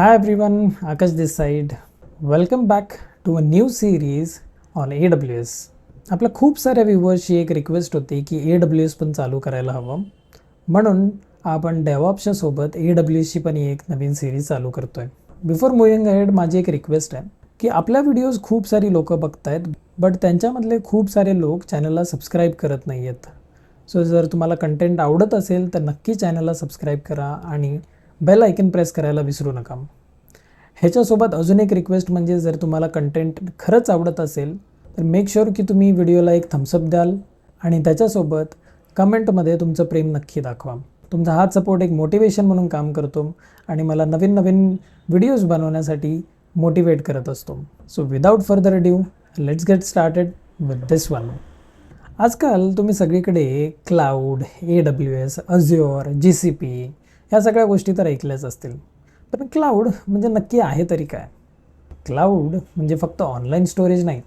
Hi everyone, Akash this side. Welcome back to a new series on AWS. आपल्या खूप साऱ्या व्ह्युअर्सची एक request होती की ए डब्ल्यू एस पण चालू करायला हवं म्हणून आपण डेवॉप्सच्या सोबत ए डब्ल्यू एसची पण एक नवीन सिरीज चालू करतोय बिफोर मुव्हिंग अहेड माझी एक रिक्वेस्ट आहे की आपल्या व्हिडिओज खूप सारी लोक बघतायत बट त्यांच्यामधले खूप सारे लोक चॅनलला सबस्क्राईब करत नाही आहेत सो जर तुम्हाला कंटेंट आवडत असेल तर नक्की चॅनलला सबस्क्राईब करा आणि बेल आयकन प्रेस करायला विसरू नका. ह्याच्यासोबत अजून एक रिक्वेस्ट म्हणजे जर तुम्हाला कंटेंट खरंच आवडत असेल तर मेक शुअर की तुम्ही व्हिडिओला एक थम्सअप द्याल आणि त्याच्यासोबत कमेंटमध्ये तुमचं प्रेम नक्की दाखवा. तुमचा हाच सपोर्ट एक मोटिवेशन म्हणून काम करतो आणि मला नवीन नवीन व्हिडिओज बनवण्यासाठी मोटिवेट करत असतो. So without further ado let's get started with this one आजकाल तुम्ही सगळीकडे cloud A W S Azure G C P ह्या सगळ्या गोष्टी तर ऐकल्याच असतील. पण क्लाउड म्हणजे नक्की आहे तरी काय? क्लाउड म्हणजे फक्त ऑनलाईन स्टोरेज नाही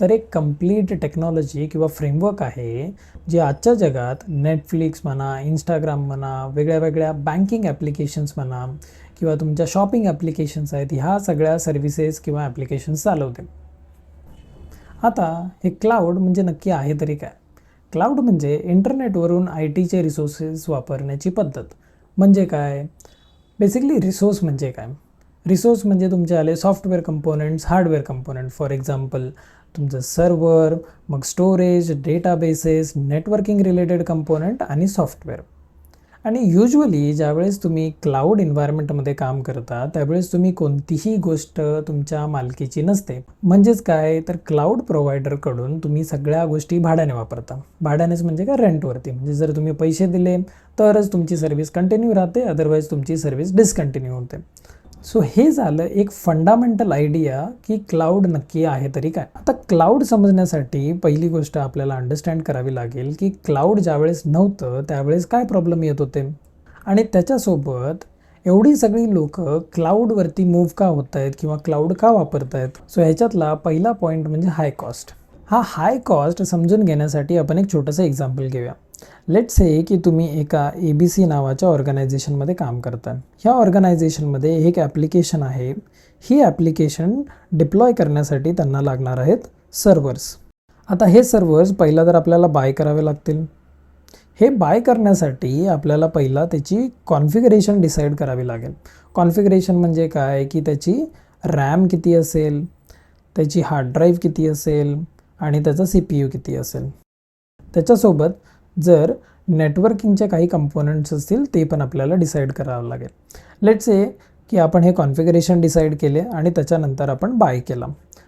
तर एक कंप्लीट टेक्नॉलॉजी किंवा फ्रेमवर्क आहे जे आजच्या जगात नेटफ्लिक्स म्हणा इंस्टाग्राम म्हणा वेगळ्या वेगळ्या बँकिंग ॲप्लिकेशन्स म्हणा किंवा तुमच्या शॉपिंग ॲप्लिकेशन्स आहेत ह्या सगळ्या सर्व्हिसेस किंवा ॲप्लिकेशन्स चालवते. आता हे क्लाउड म्हणजे नक्की आहे तरी काय? क्लाउड म्हणजे इंटरनेटवरून आय टीचे रिसोर्सेस वापरण्याची पद्धत. म्हणजे काय? बेसिकली रिसोर्स म्हणजे काय? रिसोर्स म्हणजे तुमचे आले software components hardware component for example तुमचं सर्वर मग storage databases networking related component आणि सॉफ्टवेअर आणि युजली ज्यावेळेस तुम्ही क्लाउड एन्व्हायरमेंटमध्ये काम करता त्यावेळेस तुम्ही कोणतीही गोष्ट तुमच्या मालकीची नसते. म्हणजेच काय? तर क्लाउड प्रोव्हायडरकडून तुम्ही सगळ्या गोष्टी भाड्याने वापरता. भाड्यानेच म्हणजे काय? रेंटवरती म्हणजे जर तुम्ही पैसे दिले तरच तुमची सर्व्हिस कंटिन्यू राहते अदरवाईज तुमची सर्व्हिस डिस्कंटिन्यू होते. सो हे झालं एक फंडामेंटल आयडिया की क्लाउड नक्की आहे तरी काय. आता क्लाउड समजण्यासाठी पहिली गोष्ट आपल्याला अंडरस्टँड करावी लागेल की क्लाउड ज्यावेळेस नव्हतं त्यावेळेस काय प्रॉब्लेम येत होते? आणि त्याच्यासोबत एवढी सगळी लोक क्लाउडवरती मूव्ह का होत आहेत किंवा क्लाउड का वापरत आहेत सो ह्याच्यातला पहिला पॉईंट म्हणजे हाय कॉस्ट हा हाय कॉस्ट समजून घेण्यासाठी आपण एक छोटंसं एक्झाम्पल घेऊया. लेट्स से की तुम्ही एका ए बी सी नावाच्या ऑर्गनायझेशनमध्ये काम करता ह्या ऑर्गनायझेशनमध्ये एक ॲप्लिकेशन आहे. ही ॲप्लिकेशन डिप्लॉय करण्यासाठी त्यांना लागणार आहेत सर्वर्स आता हे सर्वर्स पहिला तर आपल्याला बाय करावे लागतील. हे बाय करण्यासाठी आपल्याला पहिला त्याची कॉन्फिगरेशन डिसाईड करावी लागेल. कॉन्फिगरेशन म्हणजे काय? की त्याची रॅम किती असेल त्याची हार्ड ड्राईव्ह किती असेल आणि त्याचा सी पी यू किती असेल. त्याच्यासोबत जर नेटवर्किंगचे काही कंपोनंट्स असतील ते पण आपल्याला डिसाईड करावं लागेल. लेट्स ए की आपण हे कॉन्फिगरेशन डिसाईड केले आणि त्याच्यानंतर आपण बाय केला.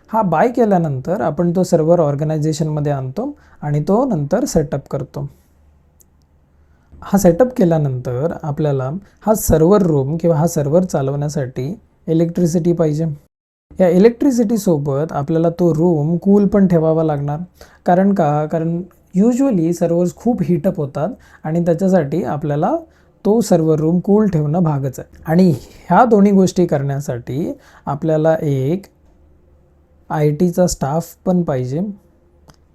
हा बाय केल्यानंतर आपण तो सर्व्हर ऑर्गनायझेशनमध्ये आणतो आणि तो नंतर सेटअप करतो. हा सेटअप केल्यानंतर आपल्याला हा सर्व्हर रूम किंवा हा सर्व्हर चालवण्यासाठी इलेक्ट्रिसिटी पाहिजे. या इलेक्ट्रिसिटीसोबत आपल्याला तो रूम कूल पण ठेवावा लागणार. कारण का? कारण युजली सर्वर्स खूप हीटअप होतात आणि त्याच्यासाठी आपल्याला तो सर्व्हर रूम कूल ठेवणं भागच आहे. आणि ह्या दोन्ही गोष्टी करण्यासाठी आपल्याला एक आय टीचा स्टाफ पण पाहिजे.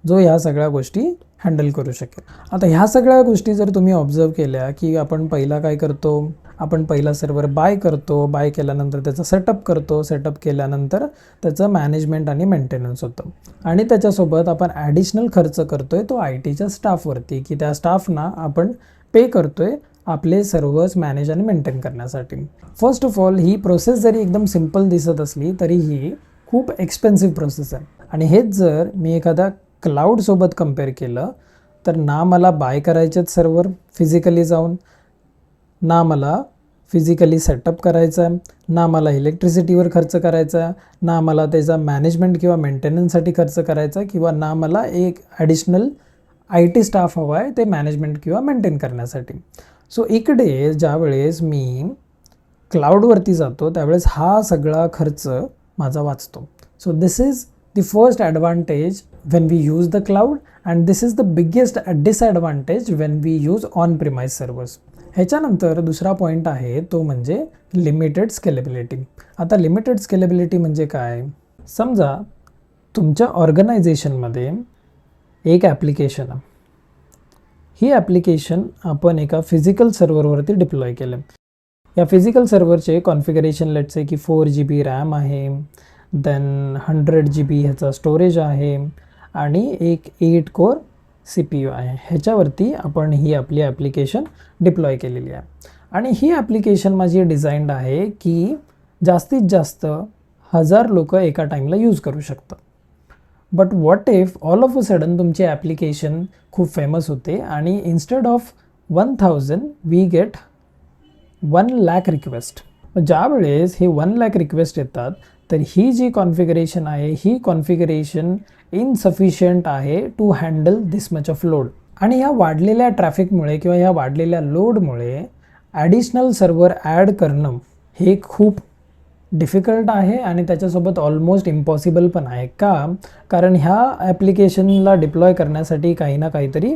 जो ह्या सगळ्या गोष्टी हँडल करू शकेल. आता ह्या सगळ्या गोष्टी जर तुम्ही ऑब्झर्व केल्या की आपण पहिला काय करतो? आपण पहिला सर्व्हर बाय करतो. बाय केल्यानंतर त्याचा सेटअप करतो. सेटअप केल्यानंतर त्याचं मॅनेजमेंट आणि मेंटेनन्स होतं. आणि त्याच्यासोबत आपण ॲडिशनल खर्च करतो आहे तो आय टीच्या स्टाफवरती की त्या स्टाफना आपण पे करतो आहे आपले सर्व्हर्स मॅनेज आणि मेंटेन करण्यासाठी. फर्स्ट ऑफ ऑल ही प्रोसेस जरी एकदम सिंपल दिसत असली तरी ही खूप एक्सपेन्सिव्ह प्रोसेस आहे. आणि हेच जर मी एखादा क्लाउडसोबत कंपेअर केलं तर ना मला बाय करायचेत सर्व्हर फिजिकली जाऊन ना मला फिजिकली सेटअप करायचं आहे ना मला इलेक्ट्रिसिटीवर खर्च करायचा आहे ना मला त्याचा मॅनेजमेंट किंवा मेंटेनन्ससाठी खर्च करायचा आहे किंवा ना मला एक ॲडिशनल आय टी स्टाफ हवा आहे ते मॅनेजमेंट किंवा मेंटेन करण्यासाठी. सो इकडे ज्यावेळेस मी क्लाउडवरती जातो त्यावेळेस हा सगळा खर्च माझा वाचतो. So this is the first advantage when we use the cloud and this is the biggest disadvantage when we use on-premise servers. ह्याच्यानंतर दुसरा पॉईंट आहे तो म्हणजे लिमिटेड स्केलेबिलिटी आता लिमिटेड स्केलेबिलिटी म्हणजे काय? समजा तुमच्या ऑर्गनायझेशनमध्ये एक ॲप्लिकेशन आहे. ही ॲप्लिकेशन आपण एका फिजिकल सर्व्हरवरती डिप्लॉय केलं या फिजिकल सर्व्हरचे कॉन्फिगरेशन लेटचे की फोर जी बी रॅम आहे देन हंड्रेड जी बी ह्याचा स्टोरेज आहे आणि एक eight core C P U आहे. ह्याच्यावरती आपण ही आपली ॲप्लिकेशन डिप्लॉय केलेली आहे. आणि ही ॲप्लिकेशन माझी डिझाईन्ड आहे की जास्तीत जास्त हजार लोक एका टाईमला यूज करू शकतात. But what if all of a sudden तुमची ॲप्लिकेशन खूप फेमस होते आणि instead of one thousand we get one lakh request ज्यावेळेस हे वन लॅक रिक्वेस्ट येतात तर ही जी कॉन्फिगरेशन आहे ही कॉन्फिगरेशन इनसफिशियंट आहे to handle this much of load आणि ह्या वाढलेल्या ट्रॅफिकमुळे किंवा ह्या वाढलेल्या लोडमुळे ॲडिशनल सर्व्हर ॲड करणं हे खूप डिफिकल्ट आहे आणि त्याच्यासोबत ऑलमोस्ट इम्पॉसिबल पण आहे. का? कारण ह्या ॲप्लिकेशनला डिप्लॉय करण्यासाठी काही ना काहीतरी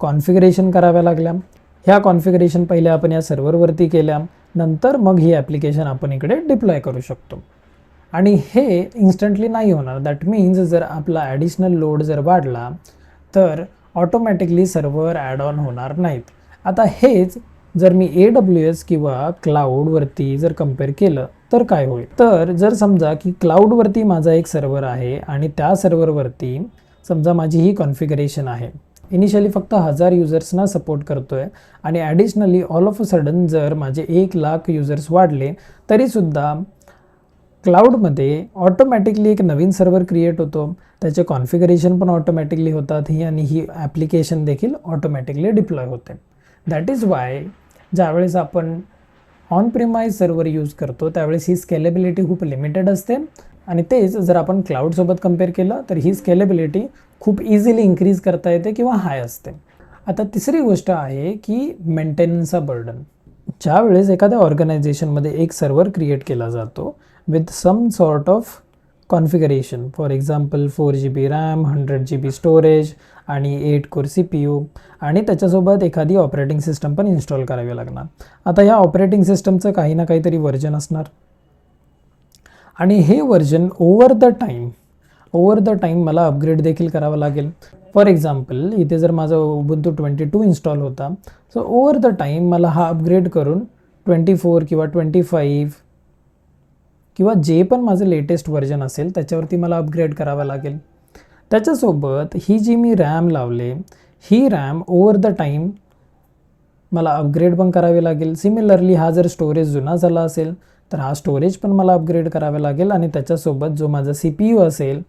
कॉन्फिगरेशन कराव्या लागल्या. ह्या कॉन्फिगरेशन पहिले आपण या सर्व्हरवरती केल्या. नंतर मग ही ॲप्लिकेशन आपण इकडे डिप्लॉय करू शकतो. आणि हे इन्स्टंटली नाही होणार. दॅट मीन्स जर आपला ॲडिशनल लोड जर वाढला तर ऑटोमॅटिकली सर्व्हर ॲड ऑन होणार नाहीत. आता हेच जर मी ए डब्ल्यू एस किंवा क्लाऊडवरती जर कंपेअर केलं तर काय होईल? तर जर समजा की क्लाऊडवरती माझा एक सर्व्हर आहे आणि त्या सर्व्हरवरती समजा माझी ही कॉन्फिगरेशन आहे. इनिशियली फक्त हजार युजर्सना सपोर्ट करतो आहे आणि additionally all of a sudden जर माझे एक लाख युजर्स वाढले तरीसुद्धा क्लाउडमध्ये ऑटोमॅटिकली एक नवीन सर्व्हर क्रिएट होतो. त्याचे कॉन्फिगरेशन पण ऑटोमॅटिकली होतात. ही आणि ही ॲप्लिकेशन देखील ऑटोमॅटिकली डिप्लॉय होते. दॅट इज वाय ज्यावेळेस आपण ऑन प्रिमाइज सर्व्हर यूज करतो त्यावेळेस ही स्केलेबिलिटी खूप लिमिटेड असते. आणि तेच जर आपण क्लाउडसोबत कंपेअर केलं तर ही स्केलेबिलिटी खूप इझिली इन्क्रीज करता येते किंवा हाय असते. आता तिसरी गोष्ट आहे की मेंटेनन्सचा बर्डन ज्यावेळेस एखाद्या ऑर्गनायझेशनमध्ये एक सर्व्हर क्रिएट केला जातो with some sort of configuration for example four G B RAM hundred G B storage आणि eight core C P U आणि त्याच्यासोबत एखादी ऑपरेटिंग सिस्टम पण इन्स्टॉल करावी लागणार. आता ह्या ऑपरेटिंग सिस्टमचं काही ना काहीतरी व्हर्जन असणार. आणि हे version over the time over the time मला अपग्रेड देखील करावं लागेल. फॉर एक्झाम्पल इथे जर माझा उबुंतू ट्वेंटी टू इन्स्टॉल होता सो ओवर द टाईम मला हा अपग्रेड करून ट्वेंटी फोर किंवा ट्वेंटी फाईव्ह किंवा जे पण माझं लेटेस्ट व्हर्जन असेल त्याच्यावरती मला अपग्रेड करावं लागेल. त्याच्यासोबत ही जी मी रॅम लावले ही रॅम ओवर द टाईम मला अपग्रेड पण करावे लागेल. सिमिलरली हा जर स्टोरेज जुना झाला असेल तर हा स्टोरेज पण मला अपग्रेड करावा लागेल आणि त्याच्यासोबत जो माझा सी पी यू असेल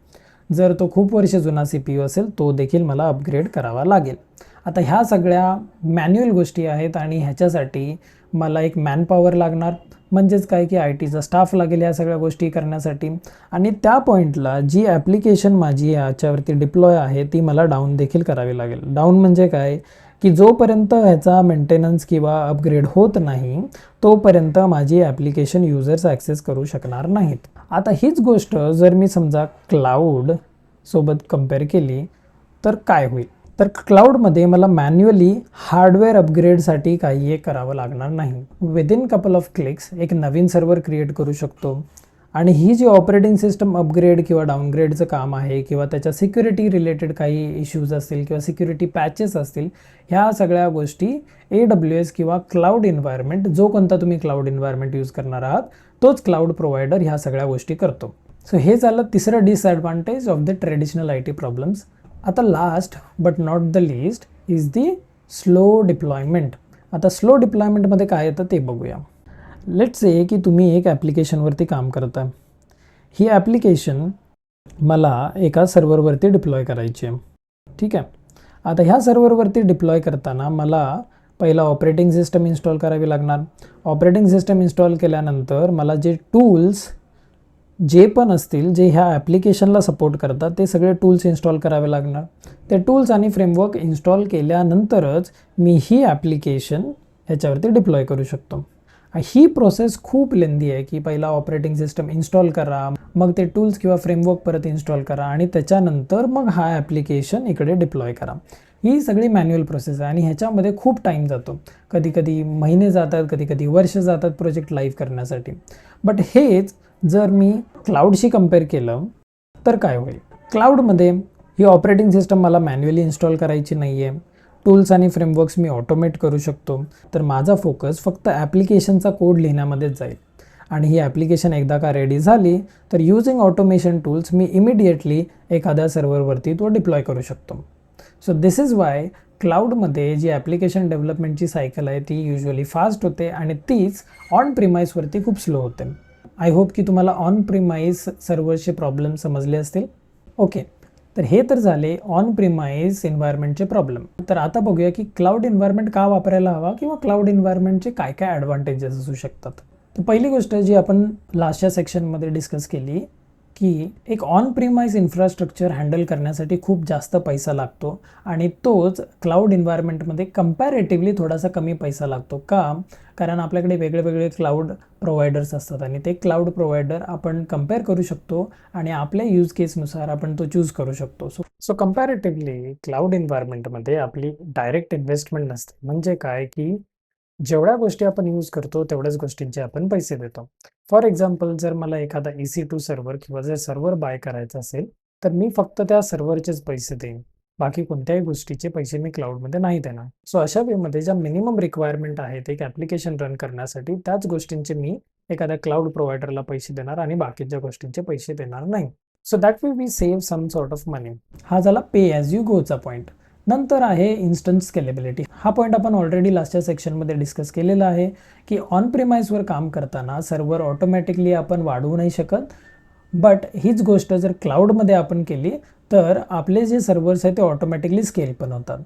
जर तो खूप वर्ष जुना सी पी यू असेल तो देखील मला अपग्रेड करावा लागेल. आता ह्या सगळ्या मॅन्युअल गोष्टी आहेत आणि ह्याच्यासाठी मला एक मॅनपॉवर लागणार. म्हणजेच काय की आय टीचा स्टाफ लागेल या सगळ्या गोष्टी करण्यासाठी. आणि त्या पॉईंटला जी ॲप्लिकेशन माझी याच्यावरती डिप्लॉय आहे ती मला डाऊन देखील करावी लागेल. डाऊन म्हणजे काय? की जोपर्यंत ह्याचा मेंटेनन्स किंवा अपग्रेड होत नाही तोपर्यंत माझी ॲप्लिकेशन युजर्स ॲक्सेस करू शकणार नाहीत. आता हीच गोष्ट जर मी समजा क्लाऊड सोबत कंपेअर केली तर काय होईल? तर क्लाउडमध्ये मला मॅन्युअली हार्डवेअर अपग्रेडसाठी काही एक करावं लागणार नाही. विदिन कपल ऑफ क्लिक्स एक नवीन सर्व्हर क्रिएट करू शकतो. आणि ही जी ऑपरेटिंग सिस्टम अपग्रेड किंवा डाउनग्रेडचं काम आहे किंवा त्याच्या सिक्युरिटी रिलेटेड काही इश्यूज असतील किंवा सिक्युरिटी पॅचेस असतील ह्या सगळ्या गोष्टी ए डब्ल्यू एस किंवा क्लाउड एन्व्हायरमेंट जो कोणता तुम्ही क्लाउड एन्व्हायरमेंट यूज करणार आहात तोच क्लाउड प्रोव्हायडर ह्या सगळ्या गोष्टी करतो. सो हे झालं तिसरं disadvantage of the traditional I T problems आता last but not the least is the slow deployment आता स्लो डिप्लॉयमेंटमध्ये काय येतं ते बघूया. लेट्स ए की तुम्ही एक ॲप्लिकेशनवरती काम करता ही ॲप्लिकेशन मला एका सर्व्हरवरती डिप्लॉय करायची आहे. ठीक आहे? आता ह्या सर्व्हरवरती डिप्लॉय करताना मला पहिला ऑपरेटिंग सिस्टम इन्स्टॉल करावी लागणार. ऑपरेटिंग सिस्टम इन्स्टॉल केल्यानंतर मला जे टूल्स जे पण असतील जे ह्या ॲप्लिकेशनला सपोर्ट करतात ते सगळे टूल्स इन्स्टॉल करावे लागणार. ते टूल्स आणि फ्रेमवर्क इन्स्टॉल केल्यानंतरच मी ही ॲप्लिकेशन ह्याच्यावरती डिप्लॉय करू शकतो. ही प्रोसेस खूप लेंदी आहे की पहिला ऑपरेटिंग सिस्टम इन्स्टॉल करा मग ते टूल्स किंवा फ्रेमवर्क परत इन्स्टॉल करा आणि त्याच्यानंतर मग हा ॲप्लिकेशन इकडे डिप्लॉय करा. ही सगळी मॅन्युअल प्रोसेस आहे आणि ह्याच्यामध्ये खूप टाईम जातो. कधी कधी महिने जातात कधी कधी वर्ष जातात प्रोजेक्ट लाईव्ह करण्यासाठी. बट हेच जर मी क्लाउडशी कंपेअर केलं तर काय होईल? क्लाउडमध्ये ही ऑपरेटिंग सिस्टम मला मॅन्युअली इन्स्टॉल करायची नाही आहे टूल्स आणि फ्रेमवर्क्स मी ऑटोमेट करू शकतो. तर माझा फोकस फक्त ॲप्लिकेशनचा कोड लिहिण्यामध्येच जाईल. आणि ही ॲप्लिकेशन एकदा का रेडी झाली तर युजिंग ऑटोमेशन टूल्स मी इमिडिएटली एखाद्या सर्व्हरवरती तो डिप्लॉय करू शकतो. सो दिस इज वाय क्लाउडमध्ये जी ॲप्लिकेशन डेव्हलपमेंटची सायकल आहे ती युजली फास्ट होते आणि तीच ऑन प्रिमाइसवरती खूप स्लो होते. आय होप की तुम्हाला ऑन प्रिमाइस सर्व्हरचे प्रॉब्लेम समजले असतील. ओके तर हे तर झाले ऑन प्रिमाइस एन्व्हायरमेंटचे प्रॉब्लेम तर आता बघूया की क्लाउड एन्व्हायरमेंट का वापरायला हवा किंवा क्लाउड एन्व्हायरमेंटचे काय काय ॲडव्हान्टेजेस असू शकतात. तर पहिली गोष्ट जी आपण लास्टच्या सेक्शनमध्ये डिस्कस केली की एक ऑन प्रिमाइज इन्फ्रास्ट्रक्चर हँडल करण्यासाठी खूप जास्त पैसा लागतो आणि तोच क्लाउड इन्व्हायरमेंटमध्ये कम्पॅरेटिव्हली थोडासा कमी पैसा लागतो. का? कारण आपल्याकडे वेगळे वेगळे क्लाउड प्रोव्हायडर्स असतात आणि ते क्लाउड प्रोव्हायडर आपण कंपेअर करू शकतो आणि आपल्या यूज केसनुसार आपण तो चूज करू शकतो. सो सो कम्पॅरेटिव्हली क्लाउड एन्व्हायरमेंटमध्ये आपली डायरेक्ट इन्व्हेस्टमेंट नसते. म्हणजे काय? की जेवढ्या गोष्टी आपण यूज करतो तेवढ्याच गोष्टींचे आपण पैसे देतो. फॉर एक्झाम्पल जर मला एखादा ई सी टू सर्व्हर किंवा जर सर्व्हर बाय करायचा असेल तर मी फक्त त्या सर्व्हरचेच पैसे देईन. बाकी कोणत्याही गोष्टीचे पैसे मी क्लाउडमध्ये नाही देणार. सो अशा वेमध्ये ज्या मिनिमम रिक्वायरमेंट आहेत एक ॲप्लिकेशन रन करण्यासाठी त्याच गोष्टींचे मी एखाद्या क्लाउड प्रोव्हायडरला पैसे देणार आणि बाकीच्या गोष्टींचे पैसे देणार नाही. So that will be save some sort of money हा झाला पे ॲज यू गोचा पॉईंट नंतर आहे इन्स्टंट स्केलेबिलिटी हा पॉईंट आपण ऑलरेडी लास्टच्या सेक्शनमध्ये डिस्कस केलेला आहे की ऑन प्रिमाइसवर काम करताना सर्व्हर ऑटोमॅटिकली आपण वाढवू नाही शकत. बट हीच गोष्ट जर क्लाउडमध्ये आपण केली तर आपले जे सर्व्हर्स आहेत ते ऑटोमॅटिकली स्केल पण होतात.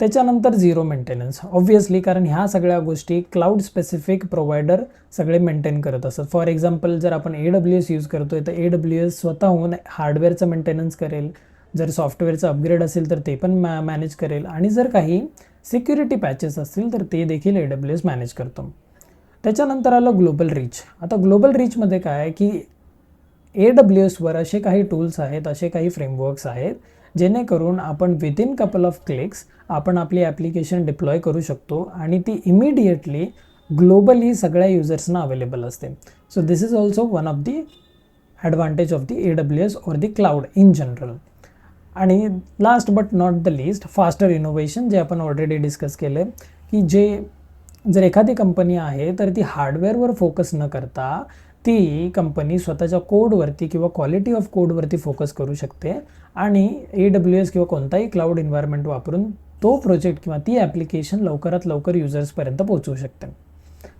त्याच्यानंतर झिरो मेंटेनन्स ऑब्व्हियसली कारण ह्या सगळ्या गोष्टी क्लाउड स्पेसिफिक प्रोव्हायडर सगळे मेंटेन करत असतात. फॉर एक्झाम्पल जर आपण ए डब्ल्यू एस यूज करतोय तर ए डब्ल्यू एस स्वतःहून हार्डवेअरचं मेंटेनन्स करेल. जर सॉफ्टवेअरचं अपग्रेड असेल तर ते पण मॅ मॅनेज करेल. आणि जर काही सिक्युरिटी पॅचेस असतील तर ते देखील ए डब्ल्यू एस मॅनेज करतो. त्याच्यानंतर आलं ग्लोबल रीच आता ग्लोबल रीचमध्ये काय आहे की ए डब्ल्यू एसवर असे काही टूल्स आहेत असे काही फ्रेमवर्क्स आहेत जेणेकरून आपण विदिन कपल ऑफ क्लिक्स आपण आपली ॲप्लिकेशन डिप्लॉय करू शकतो आणि ती इमिडिएटली ग्लोबली सगळ्या युजर्सना अवेलेबल असते. So this is also one of the advantage of the A W S or the cloud in general आणि last but not the least faster innovation जे आपण ऑलरेडी डिस्कस केलं की जे जर एखादी कंपनी आहे तर ती हार्डवेअरवर फोकस न करता ती कंपनी स्वतःच्या कोडवरती किंवा क्वालिटी ऑफ कोडवरती फोकस करू शकते. आणि ए डब्ल्यू एस किंवा कोणताही क्लाउड एन्व्हायरमेंट वापरून तो प्रोजेक्ट किंवा ती ॲप्लिकेशन लवकरात लवकर युजर्सपर्यंत पोहोचवू शकते.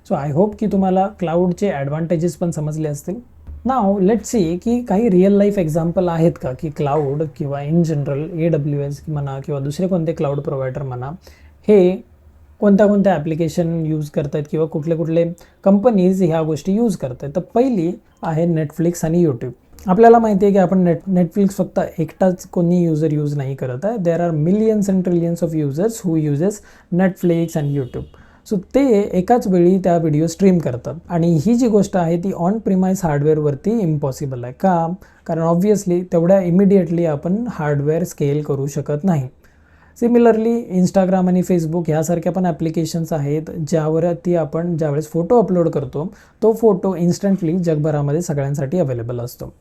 सो आय होप की तुम्हाला क्लाउडचे ॲडव्हान्टेजेस पण समजले असतील. नाव लेट सी की काही रिअल लाईफ एक्झाम्पल आहेत का? की क्लाउड किंवा in general A W S म्हणा किंवा दुसरे कोणते क्लाउड प्रोव्हायडर म्हणा हे कोणत्या कोणत्या ॲप्लिकेशन यूज करत आहेत किंवा कुठले कुठले कंपनीज ह्या गोष्टी यूज करत आहेत तर पहिली आहे नेटफ्लिक्स आणि यूट्यूब आपल्याला माहिती आहे की आपण नेट नेटफ्लिक्स फक्त एकटाच कोणी युजर यूज नाही करत आहे. There are millions and trillions of users who uses Netflix and YouTube so ते एकाच वेळी त्या व्हिडिओ स्ट्रीम करतात. आणि ही जी गोष्ट आहे ती ऑन प्रिमाइस हार्डवेअरवरती इम्पॉसिबल आहे. का? कारण ऑब्व्हियसली तेवढ्या इमिडिएटली आपण हार्डवेअर स्केल करू शकत नाही. सिमिलरली इंस्टाग्राम आणि फेसबुक ह्यासारख्या पण ॲप्लिकेशन्स आहेत ज्यावरती आपण ज्यावेळेस फोटो अपलोड करतो तो फोटो इन्स्टंटली जगभरामध्ये सगळ्यांसाठी अवेलेबल असतो.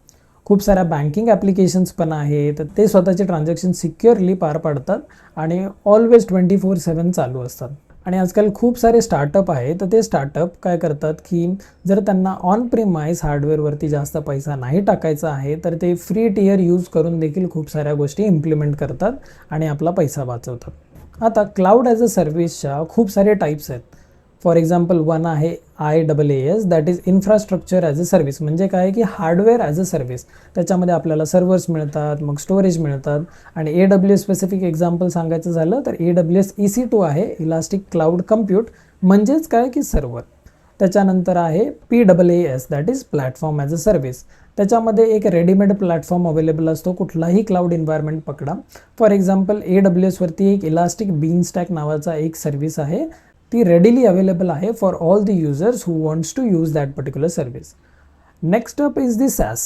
खूप साऱ्या बँकिंग ॲप्लिकेशन्स पण आहेत ते स्वतःचे ट्रान्झॅक्शन सिक्युअरली पार पाडतात आणि ऑलवेज ट्वेंटी फोर सेवन चालू असतात. आणि आजकाल खूप सारे स्टार्टअप आहे तर ते स्टार्टअप काय करतात की जर त्यांना ऑन प्रिमाइज हार्डवेअरवरती जास्त पैसा नाही टाकायचा आहे तर ते फ्री टियर यूज करून देखील खूप साऱ्या गोष्टी इम्प्लिमेंट करतात आणि आपला पैसा वाचवतात. आता क्लाउड ॲज अ सर्व्हिसच्या खूप सारे टाईप्स आहेत. फॉर एक्झाम्पल वन आहे I double A S that is infrastructure as a service. म्हणजे काय की हार्डवेअर ॲज अ सर्व्हिस. त्याच्यामध्ये आपल्याला सर्व्हर्स मिळतात मग स्टोरेज मिळतात. आणि ए डब्ल्यू स्पेसिफिक एक्झाम्पल सांगायचं झालं तर A W S E C two आहे इलास्टिक क्लाउड कम्प्यूट म्हणजेच काय की सर्व्हर. त्याच्यानंतर आहे P double A S that is platform as a service. त्याच्यामध्ये एक रेडीमेड प्लॅटफॉर्म अवेलेबल असतो कुठलाही क्लाउड एन्व्हायरमेंट पकडा. फॉर एक्झाम्पल ए डब्ल्यू एसवरती एक इलास्टिक बीन स्टॅक नावाचा एक सर्व्हिस आहे. ती रेडीली अवेलेबल आहे for all the users who wants to use that particular service next up is the SaaS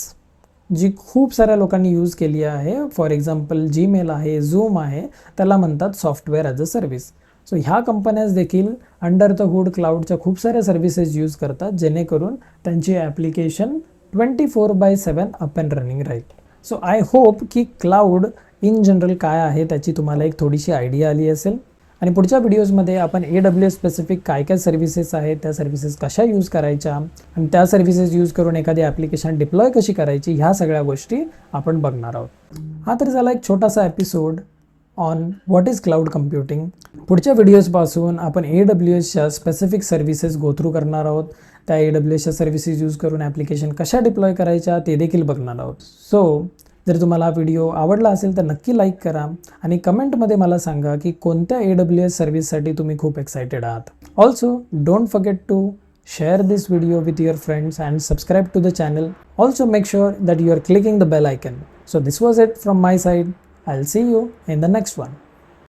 जी खूप साऱ्या लोकांनी यूज केली आहे. फॉर एक्झाम्पल जीमेल आहे झूम आहे. त्याला म्हणतात software as a service so ह्या कंपन्याज देखील अंडर द हुड क्लाउडच्या खूप साऱ्या सर्व्हिसेस यूज करतात जेणेकरून त्यांची application twenty four by seven up and running राहील. सो आय होप की क्लाउड इन जनरल काय आहे त्याची तुम्हाला एक थोडीशी आयडिया आली असेल. आणि पुढच्या व्हिडिओजमध्ये आपण ए डब्ल्यू एस स्पेसिफिक काय काय सर्व्हिसेस आहेत त्या सर्व्हिसेस कशा यूज करायच्या आणि त्या सर्व्हिसेस यूज करून एखादी ॲप्लिकेशन डिप्लॉय कशी करायची ह्या सगळ्या गोष्टी आपण बघणार आहोत. हा तर झाला एक छोटासा episode on what is cloud computing पुढच्या व्हिडिओजपासून आपण ए डब्ल्यू एसच्या स्पेसिफिक सर्व्हिसेस गो थ्रू करणार आहोत. त्या ए डब्ल्यू एसच्या सर्व्हिसेस यूज करून ॲप्लिकेशन कशा डिप्लॉय करायच्या ते देखील बघणार आहोत. सो जर तुम्हाला व्हिडिओ आवडला असेल तर नक्की लाईक करा आणि कमेंटमध्ये मला सांगा की कोणत्या ए डब्ल्यू एस सर्व्हिससाठी तुम्ही खूप एक्सायटेड आहात. Also don't forget to share this video with your friends and subscribe to the channel also make sure that you are clicking the bell icon so this was it from my side I see you in the next one